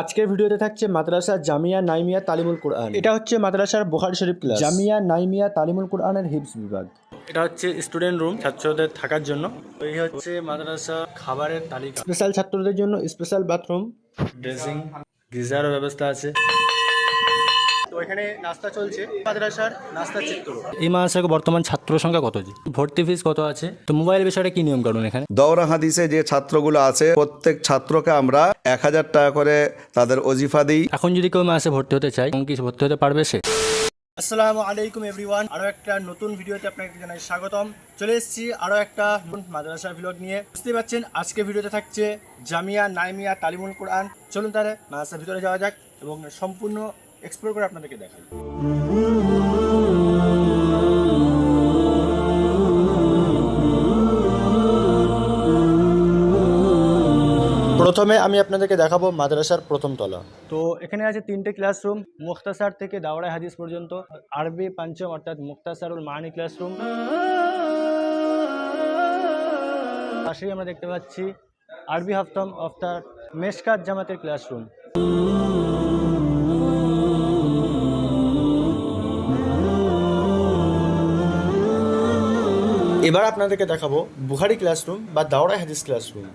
আজকের ভিডিওতে থাকছে মাদ্রাসা জামিয়া নাইমিয়া তালিমুল কোরআন। এটা হচ্ছে মাদ্রাসার বোহারি শরীফ ক্লাস। জামিয়া নাইমিয়া তালিমুল কোরআনের হিপস বিভাগ। এটা হচ্ছে স্টুডেন্ট রুম ছাত্রদের থাকার জন্য। এই হচ্ছে মাদ্রাসা খাবারের তালিকা। স্পেশাল ছাত্রদের জন্য স্পেশাল বাথরুম। ড্রেসিং গিজারও ব্যবস্থা আছে। তো এখানে নাস্তা চলছে। মাদ্রাসার নাস্তা চিত্র এই মাদ্রাসার বর্তমান ছাত্র সংখ্যা কত জি? ভর্তি ফিস কত আছে? তো মোবাইল বিষয়টা কি নিয়ম কানুন এখানে? দৌরা হাদিসে যে ছাত্রগুলো আছে প্রত্যেক ছাত্রকে আমরা এক হাজার টাকা করে তাদের অজিফা দিই। এখন যদি কেউ মাসে ভর্তি হতে চায় কি ভর্তি হতে পারবে সে? আসসালামু আলাইকুম এভরিওয়ান আরও একটা নতুন ভিডিওতে আপনাকে জানাই স্বাগতম। চলে এসেছি আরও একটা নতুন মাদ্রাসা ভিলগ নিয়ে। বুঝতে পারছেন আজকে ভিডিওতে থাকছে জামিয়া নাইমিয়া তালিমুল কোরআন। চলুন তাহলে মাদ্রাসার ভিতরে যাওয়া যাক এবং সম্পূর্ণ এক্সপ্লোর করে আপনাদেরকে দেখাই। প্রথমে আমি আপনাদেরকে দেখাবো মাদ্রাসার প্রথম তলা। তো এখানে আছে তিনটে ক্লাসরুম মুখতাসার থেকে দাওড়ায় হাদিস পর্যন্ত আরবি পাঞ্চম অর্থাৎ মুখতাসারুল মানি ক্লাসরুম পাশেই আমরা দেখতে পাচ্ছি আরবি হাফতম অফ দ্য মেশকাত জামাতের ক্লাসরুম এবার আপনাদেরকে দেখাবো বুখারি ক্লাসরুম বা দাওড়ায় হাদিস ক্লাসরুম।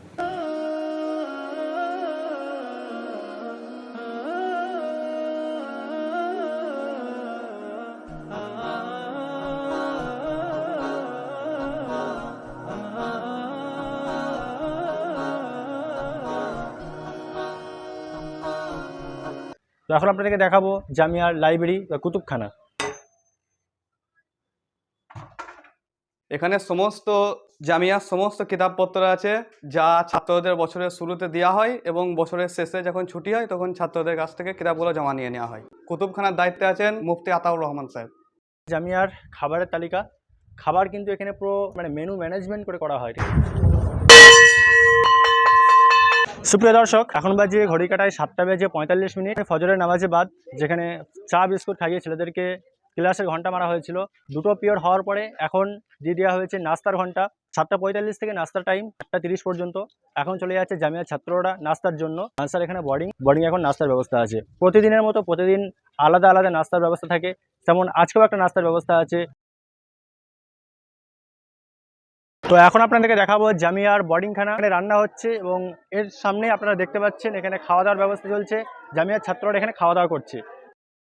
তো এখন আপনাদেরকে দেখাবো জামিয়ার লাইব্রেরি বা কুতুবখানা। এখানে সমস্ত জামিয়ার সমস্ত কিতাবপত্র আছে, যা ছাত্রদের বছরের শুরুতে দেওয়া হয় এবং বছরের শেষে যখন ছুটি হয়, তখন ছাত্রদের কাছ থেকে কিতাবগুলো জমা নিয়ে নেওয়া হয়। কুতুবখানার দায়িত্বে আছেন মুফতি আতাউর রহমান সাহেব। জামিয়ার খাবারের তালিকা। খাবার কিন্তু এখানে পুরো মানে মেনু ম্যানেজমেন্ট করে করা হয়। সুপ্রিয় দর্শক, এখন বাজে ঘড়ি কাটায় সাতটা বেজে পঁয়তাল্লিশ মিনিট। ফজরের নামাজে বাদ, যেখানে চা, বিস্কুট খাইয়ে ছেলেদেরকে ক্লাসের ঘণ্টা মারা হয়েছিল, দুটো পিরিয়ড হওয়ার পরে এখন দিয়ে দেওয়া হয়েছে নাস্তার ঘণ্টা। সাতটা পঁয়তাল্লিশ থেকে নাস্তার টাইম আটটা তিরিশ পর্যন্ত। এখন চলে যাচ্ছে জামিয়া ছাত্ররা নাস্তার জন্য। আনসার এখানে বোর্ডিং বোর্ডিং এখন নাস্তার ব্যবস্থা আছে। প্রতিদিনের মতো প্রতিদিন আলাদা আলাদা নাস্তার ব্যবস্থা থাকে। যেমন আজকেও একটা নাস্তার ব্যবস্থা আছে। তো এখন আপনাদেরকে দেখাবো জামিয়ার বোর্ডিংখানা এখানে রান্না হচ্ছে এবং এর সামনে আপনারা দেখতে পাচ্ছেন এখানে খাওয়া দাওয়ার ব্যবস্থা চলছে। জামিয়ার ছাত্ররা এখানে খাওয়া দাওয়া করছে।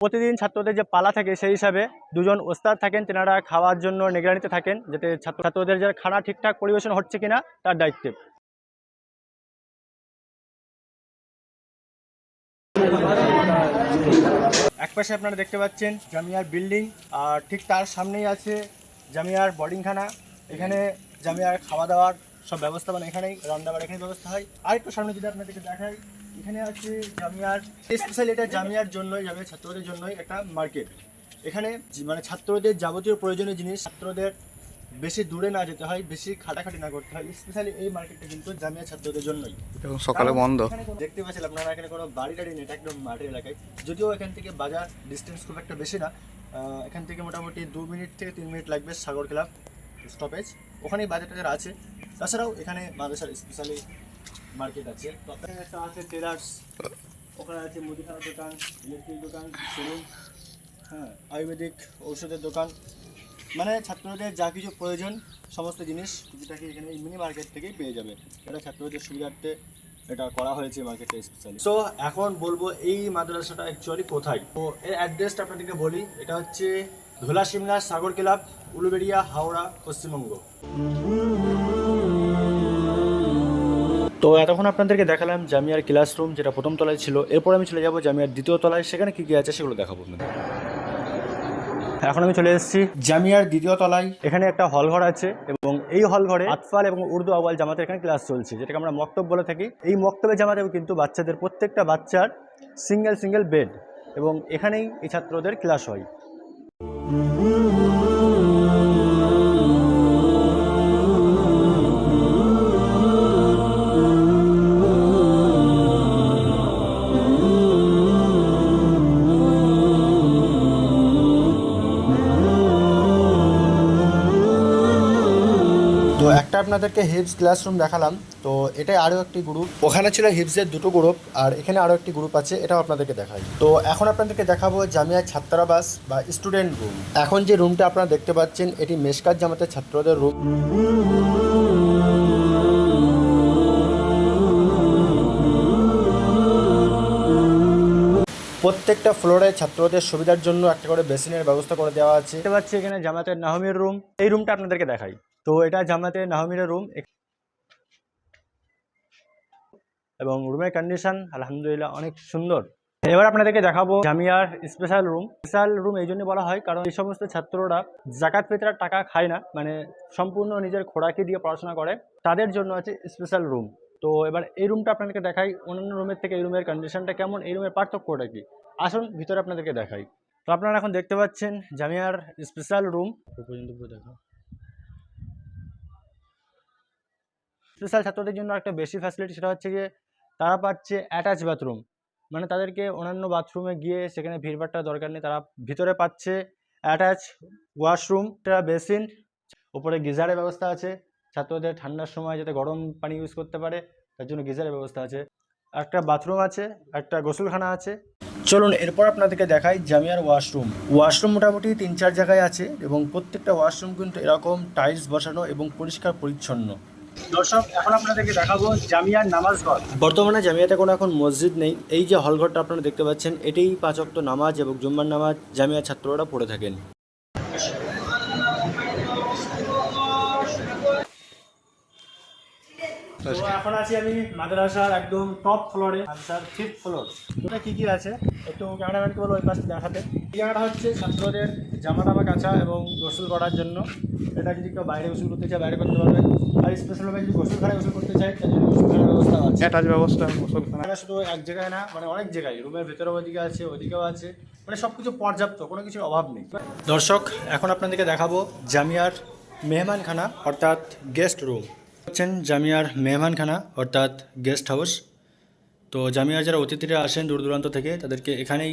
প্রতিদিন ছাত্রদের যে পালা থাকে সেই হিসাবে দুজন ওস্তাদ থাকেন, তেনারা খাওয়ার জন্য নিগরানিতে থাকেন, যাতে ছাত্র ছাত্রদের যে খানা ঠিকঠাক পরিবেশন হচ্ছে কিনা তার দায়িত্বে। এক পাশে আপনারা দেখতে পাচ্ছেন জামিয়ার বিল্ডিং, আর ঠিক তার সামনেই আছে জামিয়ার বোর্ডিংখানা। এখানে জামিয়ার খাওয়া দাওয়ার সব ব্যবস্থা মানে এখানেই রান্নাবার এখানে ব্যবস্থা হয়। আর একটু সামনে যদি আপনাদেরকে দেখাই এখানে আছে জামিয়ার স্পেশালি এটা জামিয়ার জন্যই জামিয়ার ছাত্রদের জন্যই একটা মার্কেট। এখানে মানে ছাত্রদের যাবতীয় প্রয়োজনীয় জিনিস ছাত্রদের বেশি দূরে না যেতে হয় বেশি খাটাখাটি না করতে হয় স্পেশালি এই মার্কেটটা কিন্তু জামিয়া ছাত্রদের জন্যই। সকালে বন্ধ। দেখতে পাচ্ছেন আপনারা এখানে কোনো বাড়ি টাড়ি নেই এটা একদম মাঠের এলাকায়। যদিও এখান থেকে বাজার ডিস্টেন্স খুব একটা বেশি না এখান থেকে মোটামুটি দু মিনিট থেকে তিন মিনিট লাগবে সাগর ক্লাব স্টপেজ ওখানেই বাজার টাজার আছে তাছাড়াও এখানে মাদ্রাসার স্পেশালি মার্কেট আছে। একটা আছে টেলার্স ওখানে আছে মুদিখানার দোকান, ইলেকট্রিক দোকান শোরুম হ্যাঁ আয়ুর্বেদিক ঔষধের দোকান। মানে ছাত্রদের যা কিছু প্রয়োজন, সমস্ত জিনিস টুকিটাকি এখানে মিনি মার্কেট থেকেই পেয়ে যাবে। এটা ছাত্রদের সুবিধার্থে এটা করা হয়েছে মার্কেটে স্পেশালি সো এখন বলব এই মাদ্রাসাটা অ্যাকচুয়ালি কোথায়? তো এর অ্যাড্রেসটা আপনাদেরকে বলি, এটা হচ্ছে ধোলা সিমলা সাগর ক্লাব, উলুবেড়িয়া, হাওড়া, পশ্চিমবঙ্গ। তো এতক্ষণ আপনাদেরকে দেখালাম জামিয়ার ক্লাসরুম যেটা প্রথম তলায় ছিল। এরপর আমি চলে যাব জামিয়ার দ্বিতীয় তলায়। সেখানে কী কী আছে সেগুলো দেখাবো আপনাদের। এখন আমি চলে এসেছি জামিয়ার দ্বিতীয় তলায়। এখানে একটা হল ঘর আছে এবং এই হল ঘরে আতফাল এবং উর্দু আওয়াল জামাতের এখানে ক্লাস চলছে, যেটাকে আমরা মক্তব বলে থাকি। এই মক্তবে জামাতেও কিন্তু বাচ্চাদের, প্রত্যেকটা বাচ্চার সিঙ্গেল সিঙ্গেল বেড এবং এখানেই এই ছাত্রদের ক্লাস হয়। একটা আপনাদেরকে হিপস ক্লাসরুম দেখালাম তো এটাই আরও একটি গ্রুপ ওখানে ছিল হিপসের দুটো গ্রুপ আর এখানে আরও একটি গ্রুপ আছে এটাও আপনাদেরকে দেখাই। তো এখন আপনাদেরকে দেখাবো জামিয়া ছাত্রাবাস বা স্টুডেন্ট রুম এখন যে রুমটা আপনারা দেখতে পাচ্ছেন এটি মেশকাত জামাতের ছাত্রদের রুম প্রত্যেকটা ফ্লোরে ছাত্রদের সুবিধার জন্য একটা করে বেসিনের ব্যবস্থা করে দেওয়া আছে। দেখতে পাচ্ছি এখানে জামাতের নাহমির রুম এই রুমটা আপনাদেরকে দেখাই। তো এটা জামাতের নাহমির রুম এবং রুমের কন্ডিশন আলহামদুলিল্লাহ, অনেক সুন্দর। এবার আপনাদেরকে দেখাবো জামিয়ার স্পেশাল রুম স্পেশাল রুম এই জন্য বলা হয় কারণ এই সমস্ত ছাত্ররা জাকাত ফিতরার টাকা খায় না মানে সম্পূর্ণ নিজের খোরাকি দিয়ে পড়াশোনা করে। তাদের জন্য আছে স্পেশাল রুম তো এবার এই রুমটা আপনাদেরকে দেখাই, অন্যান্য রুমের থেকে এই রুমের কন্ডিশনটা কেমন, এই রুমের পার্থক্যটা কি? আসুন ভিতরে আপনাদেরকে দেখাই। তো আপনারা এখন দেখতে পাচ্ছেন জামিয়ার স্পেশাল রুম পর্যন্ত পুরো দেখো স্পেশাল ছাত্রদের জন্য একটা বেশি ফ্যাসিলিটি সেটা হচ্ছে গিয়ে তারা পাচ্ছে অ্যাটাচ বাথরুম মানে তাদেরকে অন্যান্য বাথরুমে গিয়ে সেখানে ভিড়ভাড়টা দরকার নেই, তারা ভিতরে পাচ্ছে অ্যাটাচ ওয়াশরুম বেসিন উপরে গিজারের ব্যবস্থা আছে। ছাত্রদের ঠান্ডার সময় যাতে গরম পানি ইউজ করতে পারে, তার জন্য গিজারের ব্যবস্থা আছে। একটা বাথরুম আছে, একটা গোসলখানা আছে। চলুন এরপর আপনাদেরকে দেখাই জামিয়ার ওয়াশরুম ওয়াশরুম মোটামুটি তিন চার জায়গায় আছে এবং প্রত্যেকটা ওয়াশরুম কিন্তু এরকম টাইলস বসানো এবং পরিষ্কার পরিচ্ছন্ন দর্শক, এখন আপনাদেরকে দেখাবো জামিয়ার নামাজ বর্তমানে জামিয়াতে কোনো এখন মসজিদ নেই। এই যে হলঘরটা আপনারা দেখতে পাচ্ছেন, এটাই পাঁচক্ত নামাজ এবং জুম্মার নামাজ জামিয়া ছাত্ররা পড়ে থাকেন। তো এখন আছি আমি মাদ্রাসার একদম টপ ফ্লোরে মাদ্রাসার ফিফথ ফ্লোর এটা কি কি আছে? একটু ক্যামেরাম্যানকে বলো ওই পাশে দেখাতে। এই জায়গাটা হচ্ছে ছাত্রদের জামা টামা কাচা এবং গোসল করার জন্য। এটা যদি কেউ বাইরে গোসল করতে চায় বাইরে করতে পারবে। আর স্পেশালভাবে যদি গোসলখানায় গোসল করতে চায় তার জন্য গোসলখানার ব্যবস্থা আছে। অ্যাটাচ ব্যবস্থা গোসলখানা এটা শুধু এক জায়গায় না মানে অনেক জায়গায়। রুমের ভেতরে ওদিকে আছে ওদিকেও আছে। মানে সব কিছু পর্যাপ্ত কোনো কিছুর অভাব নেই। দর্শক এখন আপনাদেরকে দেখাবো জামিয়ার মেহমানখানা অর্থাৎ গেস্ট রুম হচ্ছেন জামিয়ার মেহমানখানা অর্থাৎ গেস্ট হাউস তো জামিয়ার যারা অতিথিরা আসেন দূর দূরান্ত থেকে, তাদেরকে এখানেই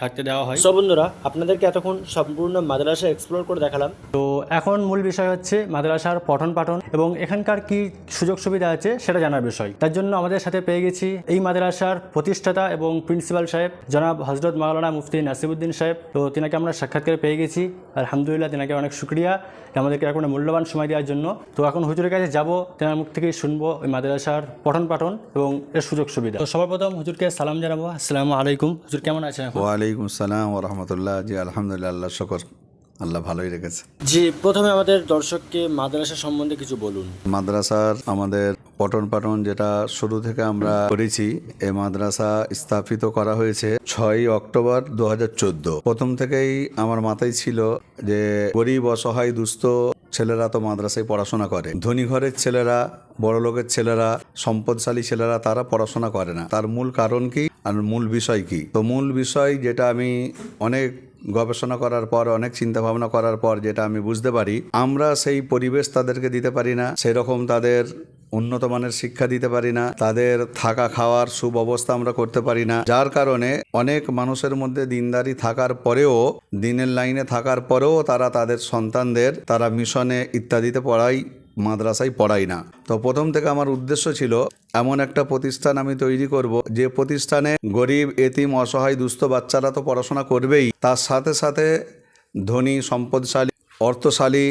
থাকতে দেওয়া হয়। সব বন্ধুরা আপনাদেরকে এতক্ষণ সম্পূর্ণ মাদ্রাসা এক্সপ্লোর করে দেখালাম। তো এখন মূল বিষয় হচ্ছে মাদ্রাসার পঠন পাঠন এবং এখানকার কি সুযোগ সুবিধা আছে সেটা জানার বিষয়। তার জন্য আমাদের সাথে পেয়ে গেছি এই মাদ্রাসার প্রতিষ্ঠাতা এবং প্রিন্সিপাল সাহেব জনাব হজরত মাওলানা মুফতি নাসিবুদ্দিন সাহেব। তো তিনাকে আমরা সাক্ষাৎকারে পেয়ে গেছি। আলহামদুলিল্লাহ তিনাকে অনেক শুক্রিয়া। আমাদেরকে এখন মূল্যবান সময় দেওয়ার জন্য। তো এখন হুজুরের কাছে যাব তেনার মুখ থেকেই শুনব ওই মাদ্রাসার পঠন পাঠন এবং এর সুযোগ সুবিধা। তো সর্বপ্রথম হুজুরকে সালাম জানাব। আসসালামু আলাইকুম। হুজুর কেমন আছেন এখন? ওয়ালাইকুম সালাম ও রহমতুল্লাহ। জি আলহামদুলিল্লাহ আল্লাহ শকর। আল্লাহ ভালোই রেখেছে। জি প্রথমে আমাদের দর্শককে মাদ্রাসা সম্বন্ধে কিছু বলুন। মাদ্রাসার আমাদের পঠন পাঠন যেটা শুরু থেকে আমরা করেছি এ মাদ্রাসা স্থাপিত করা হয়েছে ছয় অক্টোবর দু হাজার চোদ্দ। প্রথম থেকেই আমার মাথায় ছিল যে গরিব অসহায় দুস্থ ছেলেরা তো মাদ্রাসায় পড়াশোনা করে। ধনী ঘরের ছেলেরা, বড় লোকের ছেলেরা, সম্পদশালী ছেলেরা, তারা পড়াশোনা করে না। তার মূল কারণ কি আর মূল বিষয় কি? তো মূল বিষয় যেটা আমি অনেক গবেষণা করার পর, অনেক চিন্তা ভাবনা করার পর, যেটা আমি বুঝতে পারি, আমরা সেই পরিবেশ তাদেরকে দিতে পারি না। সেরকম তাদের উন্নত মানের শিক্ষা দিতে পারি না, তাদের থাকা খাওয়ার সুব্যবস্থা আমরা করতে পারি না। যার কারণে অনেক মানুষের মধ্যে দিনদারি থাকার পরেও, দিনের লাইনে থাকার পরেও তারা তাদের সন্তানদের, তারা মিশনে ইত্যাদিতে পড়াই, মাদ্রাসায় পড়াই না। তো প্রথম থেকে আমার উদ্দেশ্য ছিল, এমন একটা প্রতিষ্ঠান আমি তৈরি করব, যে প্রতিষ্ঠানে গরিব, এতিম, অসহায়, দুস্থ বাচ্চারা তো পড়াশোনা করবেই। তার সাথে সাথে ধনী, সম্পদশালী, অর্থশালী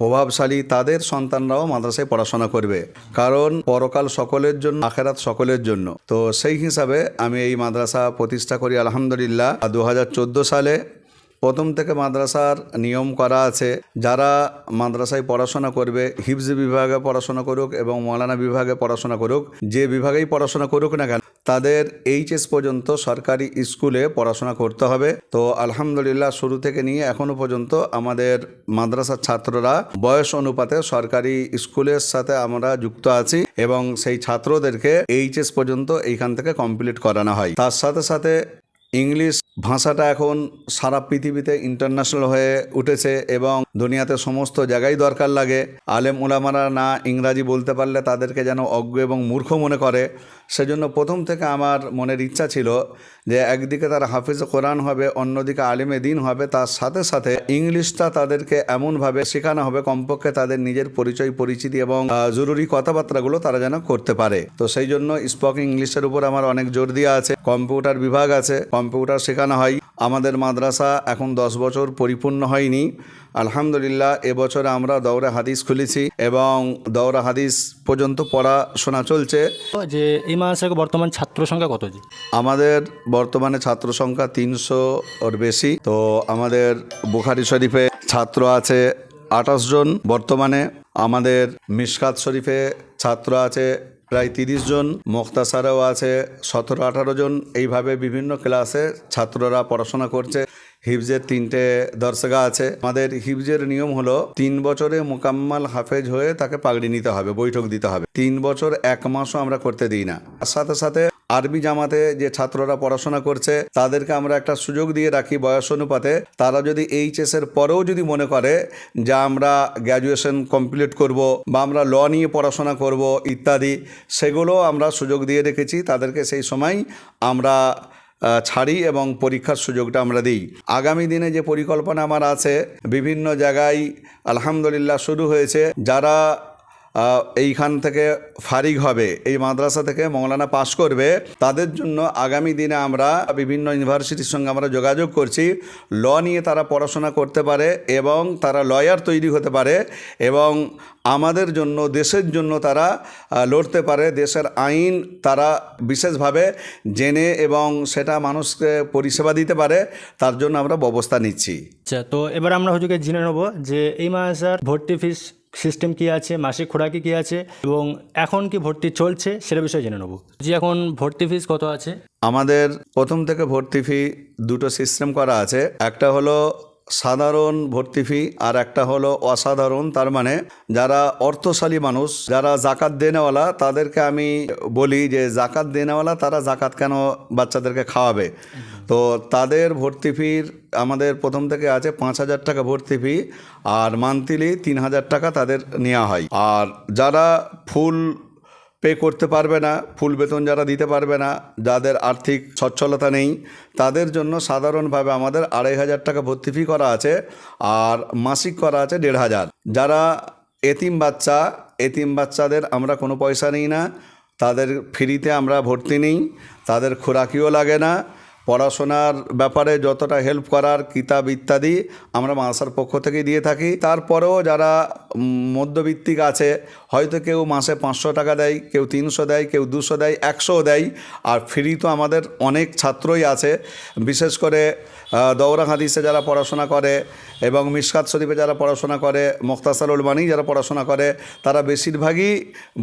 প্রভাবশালী তাদের সন্তানরাও মাদ্রাসায় পড়াশোনা করবে। কারণ পরকাল সকলের জন্য, আখেরাত সকলের জন্য। তো সেই হিসাবে আমি এই মাদ্রাসা প্রতিষ্ঠা করি আলহামদুলিল্লাহ। দু হাজার চোদ্দ সালে প্রথম থেকে মাদ্রাসার নিয়ম করা আছে, যারা মাদ্রাসায় পড়াশোনা করবে, হিফজ বিভাগে পড়াশোনা করুক এবং মৌলানা বিভাগে পড়াশোনা করুক, যে বিভাগেই পড়াশোনা করুক না কেন তাদের এইচএস পর্যন্ত সরকারি স্কুলে পড়াশোনা করতে হবে। তো আলহামদুলিল্লাহ শুরু থেকে নিয়ে এখনও পর্যন্ত আমাদের মাদ্রাসার ছাত্ররা বয়স অনুপাতে সরকারি স্কুলের সাথে আমরা যুক্ত আছি এবং সেই ছাত্রদেরকে এইচএস পর্যন্ত এইখান থেকে কমপ্লিট করানো হয়। তার সাথে সাথে ইংলিশ ভাষাটা এখন সারা পৃথিবীতে ইন্টারন্যাশনাল হয়ে উঠেছে এবং দুনিয়াতে সমস্ত জায়গায় দরকার লাগে। আলেম ওলামারা না ইংরাজি বলতে পারলে তাদেরকে যেন অজ্ঞ এবং মূর্খ মনে করে। সেজন্য প্রথম থেকে আমার মনের ইচ্ছা ছিল যে একদিকে তারা হাফিজ কোরআন হবে, অন্যদিকে আলিমে দিন হবে, তার সাথে সাথে ইংলিশটা তাদেরকে এমনভাবে শেখানো হবে, কমপক্ষে তাদের নিজের পরিচয়, পরিচিতি এবং জরুরি কথাবার্তাগুলো তারা যেন করতে পারে। তো সেই জন্য স্পোকিং ইংলিশের উপর আমার অনেক জোর দেওয়া আছে। কম্পিউটার বিভাগ আছে, কম্পিউটার শেখানো হয়। আমাদের মাদ্রাসা এখন দশ বছর পরিপূর্ণ হয়নি। আলহামদুলিল্লাহ এবছর আমরা দৌড়া হাদিস খুলেছি এবং দৌড়া হাদিস পর্যন্ত পড়াশোনা চলছে। যে এই মাসে বর্তমান ছাত্র সংখ্যা কত জি? আমাদের বর্তমানে ছাত্র সংখ্যা তিনশো ওর বেশি। তো আমাদের বুখারি শরীফে ছাত্র আছে আঠাশ জন। বর্তমানে আমাদের মিশকাত শরীফে ছাত্র আছে প্রায় তিরিশ জন। মোখতাসারেও আছে সতেরো আঠারো জন। এইভাবে বিভিন্ন ক্লাসে ছাত্ররা পড়াশোনা করছে। হিফজের তিনটে দর্শকা আছে। আমাদের হিফজের নিয়ম হলো, তিন বছরে মোকাম্মাল হাফেজ হয়ে তাকে পাগড়ি নিতে হবে, বৈঠক দিতে হবে। তিন বছর এক মাসও আমরা করতে দিই না। তার সাথে সাথে আরবি জামাতে যে ছাত্ররা পড়াশোনা করছে, তাদেরকে আমরা একটা সুযোগ দিয়ে রাখি বয়স অনুপাতে। তারা যদি এইচএস এর পরেও যদি মনে করে যে আমরা গ্র্যাজুয়েশন কমপ্লিট করব বা আমরা ল নিয়ে পড়াশোনা করব ইত্যাদি, সেগুলো আমরা সুযোগ দিয়ে রেখেছি। তাদেরকে সেই সময় আমরা ছাড়ি এবং পরীক্ষার সুযোগটা আমরা দিই। আগামী দিনে যে পরিকল্পনা আমার আছে, বিভিন্ন জায়গায় আলহামদুলিল্লাহ শুরু হয়েছে। যারা এইখান থেকে ফারিগ হবে। এই মাদ্রাসা থেকে মৌলানা পাশ করবে। তাদের জন্য আগামী দিনে আমরা বিভিন্ন ইউনিভার্সিটির সঙ্গে আমরা যোগাযোগ করছি। ল নিয়ে তারা পড়াশোনা করতে পারে এবং তারা লয়ার তৈরি হতে পারে এবং আমাদের জন্য, দেশের জন্য তারা লড়তে পারে। দেশের আইন তারা বিশেষভাবে জেনে এবং সেটা মানুষকে পরিষেবা দিতে পারে। তার জন্য আমরা ব্যবস্থা নিচ্ছি। আচ্ছা তো এবার আমরা হুজুরকে জেনে নেব যে এই মাসের ভর্তি ফিস সিস্টেম কি আছে, মাসিক খোরাকি কি আছে এবং এখন কি ভর্তি চলছে সেটা বিষয়ে জেনে নেব। জি, এখন ভর্তি ফিস কত আছে? আমাদের প্রথম থেকে ভর্তি ফি দুটো সিস্টেম করা আছে। একটা হলো সাধারণ ভর্তি ফি আর একটা হলো অসাধারণ। তার মানে যারা অর্থশালী মানুষ, যারা জাকাত দেনেওয়ালা, তাদেরকে আমি বলি যে জাকাত দেনেওয়ালা তারা জাকাত কেন বাচ্চাদেরকে খাওয়াবে? তো তাদের ভর্তি ফির আমাদের প্রথম থেকে আছে পাঁচ হাজার টাকা ভর্তি ফি, আর মান্থলি তিন হাজার টাকা তাদের নেওয়া হয়। আর যারা ফুল পে করতে পারবে না, ফুল বেতন যারা দিতে পারবে না, যাদের আর্থিক সচ্ছলতা নেই, তাদের জন্য সাধারণভাবে আমাদের আড়াই হাজার টাকা ভর্তি ফি করা আছে, আর মাসিক করা আছে দেড় হাজার। যারা এতিম বাচ্চা, এতিম বাচ্চাদের আমরা কোনো পয়সা নিই না, তাদের ফ্রিতে আমরা ভর্তি নিই, তাদের খোরাকিও লাগে না পড়াশোনার ব্যাপারে যতটা হেল্প করার কিতাব ইত্যাদি আমরা মাসার পক্ষ থেকে দিয়ে থাকি। তারপরেও যারা মধ্যবিত্তিক আছে, হয়তো কেউ মাসে পাঁচশো টাকা দেয়, কেউ তিনশো দেয়, কেউ দুশো দেয়, একশো দেয়, আর ফ্রি তো আমাদের অনেক ছাত্রই আছে। বিশেষ করে দৌরা হাদিসে যারা পড়াশোনা করে এবং মিসকাত শরীফে যারা পড়াশোনা করে, মোখতাসারুল বাণী যারা পড়াশোনা করে, তারা বেশিরভাগই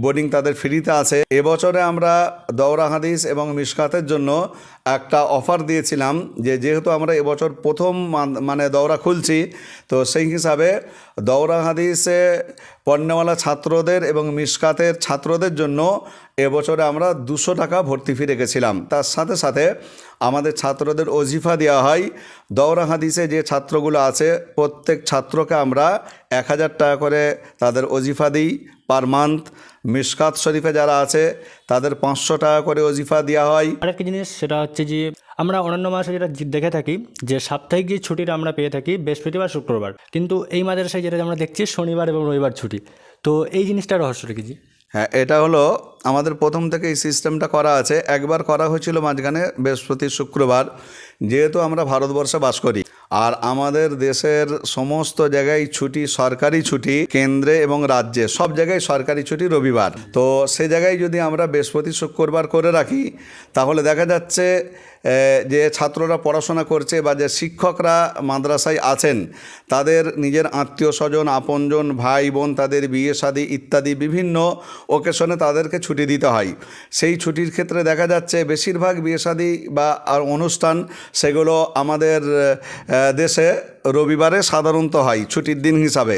বোর্ডিং তাদের ফ্রিতে আছে। এবছরে আমরা দৌরা হাদিস এবং মিসকাতের জন্য একটা অফার দিয়েছিলাম যে যেহেতু আমরা এবছর প্রথম মান- দৌড়া খুলছি, তো সেই হিসাবে দৌরা হাদিসে পণ্যওয়ালা ছাত্রদের এবং মিসকাতের ছাত্রদের জন্য এবছরে আমরা দুশো টাকা ভর্তি ফি রেখেছিলাম। তার সাথে সাথে আমাদের ছাত্রদের অজিফা দেওয়া হয়। দৌরা হাদিসে যে ছাত্রগুলো আছে, প্রত্যেক ছাত্রকে আমরা এক হাজার টাকা করে তাদের অজিফা দিই। পার মান্থ মিসকাত শরীফে যারা আছে তাদের পাঁচশো টাকা করে অজিফা দেওয়া হয়। আরেকটা জিনিস সেটা হচ্ছে যে আমরা অন্যান্য মাসে যেটা দেখে থাকি যে সাপ্তাহিক যে ছুটিটা আমরা পেয়ে থাকি বৃহস্পতিবার শুক্রবার। কিন্তু এই মাদ্রাসায় যেটা আমরা দেখছি শনিবার এবং রবিবার ছুটি। তো এই জিনিসটা রহস্যটা কি হ্যাঁ এটা হলো আমাদের প্রথম থেকে এই সিস্টেমটা করা আছে। একবার করা হয়েছিল মাঝখানে বৃহস্পতি শুক্রবার। যেহেতু আমরা ভারতবর্ষে বাস করি, আর আমাদের দেশের সমস্ত জায়গায় ছুটি সরকারি ছুটি, কেন্দ্রে এবং রাজ্যে, সব জায়গায় সরকারি ছুটি রবিবার। তো সে জায়গায় যদি আমরা বৃহস্পতি, শুক্রবার করে রাখি, তাহলে দেখা যাচ্ছে যে ছাত্ররা পড়াশোনা করছে বা যে শিক্ষকরা মাদ্রাসায় আছেন, তাদের নিজের আত্মীয় স্বজন আপনজন ভাই বোন তাদের বিয়ে শাদী ইত্যাদি বিভিন্ন ওকেশনে তাদেরকে ছুটি দিতে হয়। সেই ছুটির ক্ষেত্রে দেখা যাচ্ছে, বেশিরভাগ বিয়ে শাদী বা আর অনুষ্ঠান সেগুলো আমাদের দেশে রবিবারে সাধারণত হয় ছুটির দিন হিসাবে।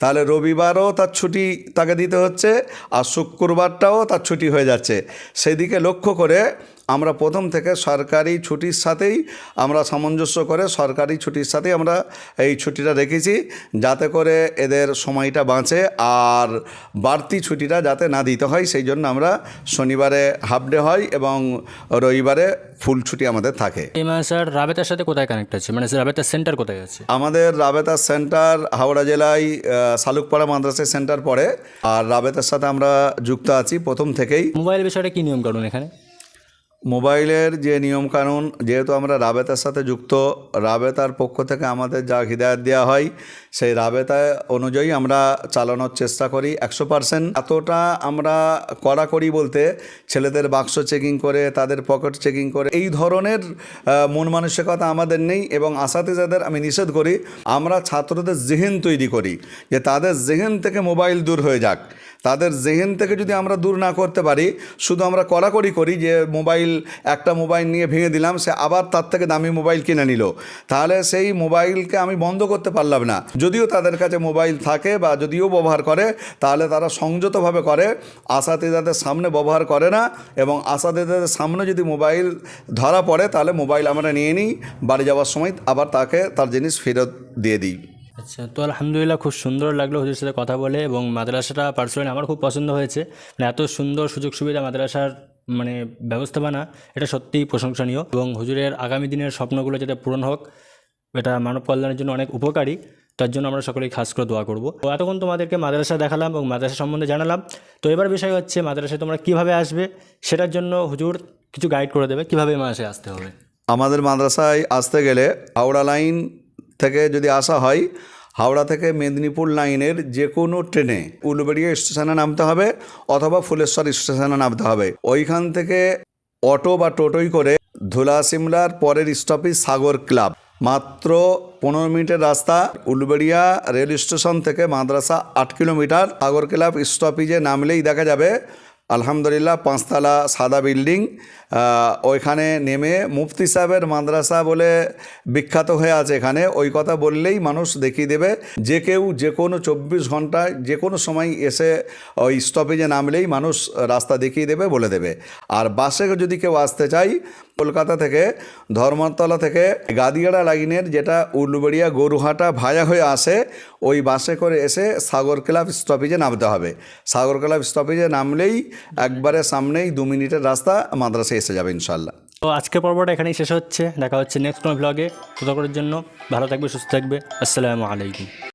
তাহলে রবিবারও তার ছুটি তাকে দিতে হচ্ছে আর শুক্রবারটাও তার ছুটি হয়ে যাচ্ছে। সেদিকে লক্ষ্য করে আমরা প্রথম থেকে সরকারি ছুটির সাথেই আমরা সামঞ্জস্য করে সরকারি ছুটির সাথেই আমরা এই ছুটিটা রেখেছি যাতে করে এদের সময়টা বাঁচে আর বাড়তি ছুটিটা যাতে না দিতে হয় সেই জন্য আমরা শনিবারে হাফ ডে হয় এবং রবিবারে ফুল ছুটি আমাদের থাকে। এই মাদ্রাসার রাবেতার সাথে কোথায় কানেক্ট আছে? মানে রাবেতার সেন্টার কোথায় আছে? আমাদের রাবেতার সেন্টার হাওড়া জেলায় শালুকপাড়া মাদ্রাসা সেন্টার পড়ে আর রাবেতার সাথে আমরা যুক্ত আছি প্রথম থেকেই। মোবাইল বিষয়টা কী নিয়ম কানুন এখানে? মোবাইলের যে নিয়মকানুন, যেহেতু আমরা রাবেতার সাথে যুক্ত, রাবেতার পক্ষ থেকে আমাদের যা হৃদায়ত দেওয়া হয়, সেই রাবেতা অনুযায়ী আমরা চালানোর চেষ্টা করি একশো পার্সেন্ট এতটা আমরা কড়াকড়ি বলতে ছেলেদের বাক্স চেকিং করে, তাদের পকেট চেকিং করে, এই ধরনের মন মানসিকতা আমাদের নেই এবং আশাতে যাদের আমি নিষেধ করি, আমরা ছাত্রদের জেহেন তৈরি করি, যে তাদের জেহেন থেকে মোবাইল দূর হয়ে যাক। তাদের জেহেন থেকে যদি আমরা দূর না করতে পারি, শুধু আমরা কড়াকড়ি করি যে মোবাইল, একটা মোবাইল নিয়ে ভেঙে দিলাম, সে আবার তার থেকে দামি মোবাইল কিনে নিল। তাহলে সেই মোবাইলকে আমি বন্ধ করতে পারলাম না। যদিও তাদের কাছে মোবাইল থাকে বা যদিও ব্যবহার করে, তাহলে তারা সংযতভাবে করে আশাতিদাদের সামনে ব্যবহার করে না এবং আশাতিদাদের সামনে যদি মোবাইল ধরা পড়ে, তাহলে মোবাইল আমরা নিয়ে নিই, বাড়ি যাওয়ার সময় আবার তাকে, তার জিনিস ফেরত দিয়ে দিই। আচ্ছা তো আলহামদুলিল্লাহ খুব সুন্দর লাগল হুজুরের সাথে কথা বলে এবং মাদ্রাসাটা পার্সোনালি আমার খুব পছন্দ হয়েছে। মানে এত সুন্দর সুযোগ সুবিধা মাদ্রাসার মানে ব্যবস্থাপনা, এটা সত্যিই প্রশংসনীয় এবং হুজুরের আগামী দিনের স্বপ্নগুলো যাতে পূরণ হোক, এটা মানব কল্যাণের জন্য অনেক উপকারী, তার জন্য আমরা সকলেই খাস করে দোয়া করব। তো এতক্ষণ তোমাদেরকে মাদ্রাসা দেখালাম এবং মাদ্রাসা সম্বন্ধে জানালাম। তো এবার বিষয় হচ্ছে মাদ্রাসায় তোমরা কীভাবে আসবে, সেটার জন্য হুজুর কিছু গাইড করে দেবে, কীভাবে মাদ্রাসায় আসতে হবে? আমাদের মাদ্রাসায় আসতে গেলে হাওড়া লাইন যদি আসা হয়, হাওড়া থেকে মেদিনীপুর লাইনের যে কোনো ট্রেনে উলুবেড়িয়া স্টেশনে নামতে হবে অথবা ফুলেশ্বর স্টেশনে নামতে হবে। ওইখান থেকে অটো বা টোটোই করে ধুলা সিমলার পরের স্টপেজ সাগর ক্লাব। মাত্র পনেরো মিনিটের রাস্তা উলুবেড়িয়া রেল স্টেশন থেকে মাদ্রাসা আট কিলোমিটার। সাগর ক্লাব স্টপেজে নামলেই দেখা যাবে আলহামদুলিল্লাহ, পাঁচতলা সাদা বিল্ডিং ওইখানে নেমে মুফতি সাহেবের মাদ্রাসা বলে বিখ্যাত হয়ে আছে এখানে। ওই কথা বললেই মানুষ দেখিয়ে দেবে। যে কেউ যে কোনো চব্বিশ ঘন্টায় যে কোনো সময় এসে ওই স্টপেজে নামলেই মানুষ রাস্তা দেখিয়ে দেবে, বলে দেবে। আর বাসে যদি কেউ আসতে চাই কলকাতা থেকে, ধর্মতলা থেকে গাদিয়াড়া লাইনের যেটা উলুবেড়িয়া গরুহাটা ভায়া হয়ে আসে, ওই বাসে করে এসে সাগর ক্লাব স্টপেজে নামতে হবে। সাগর ক্লাব স্টপেজে নামলেই একবারে সামনেই দু মিনিটের রাস্তা মাদ্রাসে এসে যাবে ইনশাল্লাহ তো আজকে পর্বটা এখানেই শেষ হচ্ছে। দেখা হচ্ছে নেক্সট কোনো ব্লগে ততক্ষণের জন্য ভালো থাকবে, সুস্থ থাকবে। আসসালামু আলাইকুম।